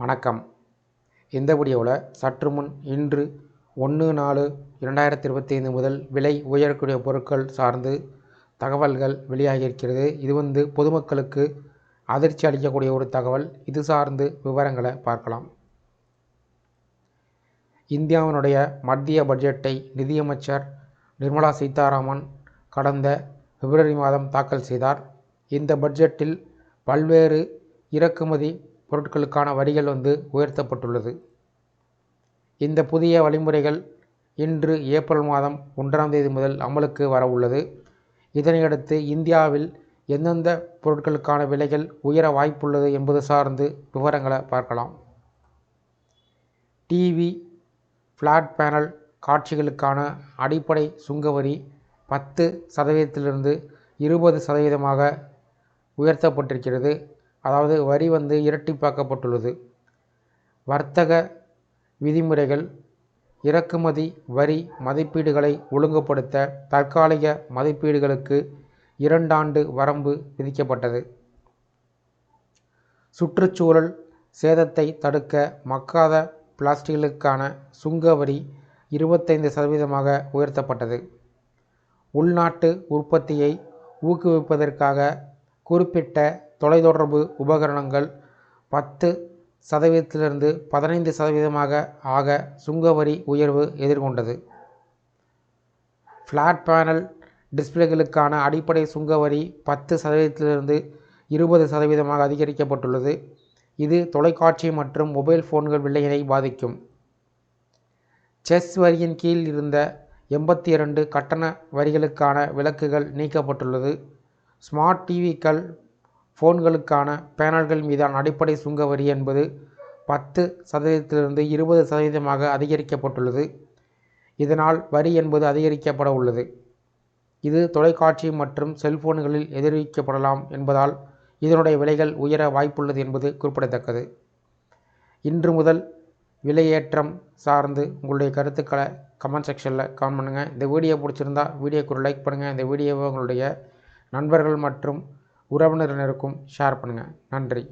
வணக்கம். இந்த வீடியோவில் சற்று முன் இன்று ஒன்று நாலு இரண்டாயிரத்தி இருபத்தி ஐந்து முதல் விலை உயரக்கூடிய பொருட்கள் சார்ந்து தகவல்கள் வெளியாகியிருக்கிறது. இது வந்து பொதுமக்களுக்கு அதிர்ச்சி அளிக்கக்கூடிய ஒரு தகவல். இது சார்ந்து விவரங்களை பார்க்கலாம். இந்தியாவினுடைய மத்திய பட்ஜெட்டை நிதியமைச்சர் நிர்மலா சீதாராமன் கடந்த பிப்ரவரி மாதம் தாக்கல் செய்தார். இந்த பட்ஜெட்டில் பல்வேறு இறக்குமதி பொருட்களுக்கான வரிகள் வந்து உயர்த்தப்பட்டுள்ளது. இந்த புதிய வழிமுறைகள் இன்று ஏப்ரல் மாதம் ஒன்றாம் தேதி முதல் அமலுக்கு வர உள்ளது. இதனையடுத்து இந்தியாவில் எந்தெந்த பொருட்களுக்கான விலைகள் உயர வாய்ப்புள்ளது என்பது சார்ந்து விவரங்களை பார்க்கலாம். டிவி ஃப்ளாட் பேனல் காட்சிகளுக்கான அடிப்படை சுங்கவரி பத்து சதவீதத்திலிருந்து இருபது சதவீதமாக உயர்த்தப்பட்டிருக்கிறது. அதாவது வரி வந்து இரட்டிப்பாக்கப்பட்டுள்ளது. வர்த்தக விதிமுறைகள் இறக்குமதி வரி மதிப்பீடுகளை ஒழுங்குபடுத்த தற்காலிக மதிப்பீடுகளுக்கு இரண்டாண்டு வரம்பு விதிக்கப்பட்டது. சுற்றுச்சூழல் சேதத்தை தடுக்க மக்காத பிளாஸ்டிக்களுக்கான சுங்க வரி இருபத்தைந்து சதவீதமாக உயர்த்தப்பட்டது. உள்நாட்டு உற்பத்தியை ஊக்குவிப்பதற்காக குறிப்பிட்ட தொலைத்தொடர்பு உபகரணங்கள் பத்து சதவீதத்திலிருந்து பதினைந்து சதவீதமாக ஆக சுங்கவரி உயர்வு எதிர்கொண்டது. ஃப்ளாட் பேனல் டிஸ்பிளேகளுக்கான அடிப்படை சுங்கவரி பத்து சதவீதத்திலிருந்து இருபது சதவீதமாக அதிகரிக்கப்பட்டுள்ளது. இது தொலைக்காட்சி மற்றும் மொபைல் ஃபோன்கள் விலையினை பாதிக்கும். செஸ் வரியின் கீழ் இருந்த எண்பத்தி இரண்டு கட்டண வரிகளுக்கான விலக்குகள் நீக்கப்பட்டுள்ளது. ஸ்மார்ட் டிவிக்கள் ஃபோன்களுக்கான பேனல்கள் மீதான அடிப்படை சுங்க வரி என்பது பத்து சதவீதத்திலிருந்து இருபது சதவீதமாக அதிகரிக்கப்பட்டுள்ளது. இதனால் வரி என்பது அதிகரிக்கப்பட உள்ளது. இது தொலைக்காட்சி மற்றும் செல்போன்களில் எதிர்விக்கப்படலாம் என்பதால் இதனுடைய விலைகள் உயர வாய்ப்புள்ளது என்பது குறிப்பிடத்தக்கது. இன்று முதல் விலையேற்றம் சார்ந்து உங்களுடைய கருத்துக்களை கமெண்ட் செக்ஷனில் கமெண்ட் பண்ணுங்கள் இந்த வீடியோ பிடிச்சிருந்தா வீடியோக்கு ஒரு லைக் பண்ணுங்கள் இந்த வீடியோவை உங்களுடைய நண்பர்கள் மற்றும் உறவினரினருக்கும் ஷேர் பண்ணுங்கள் நன்றி.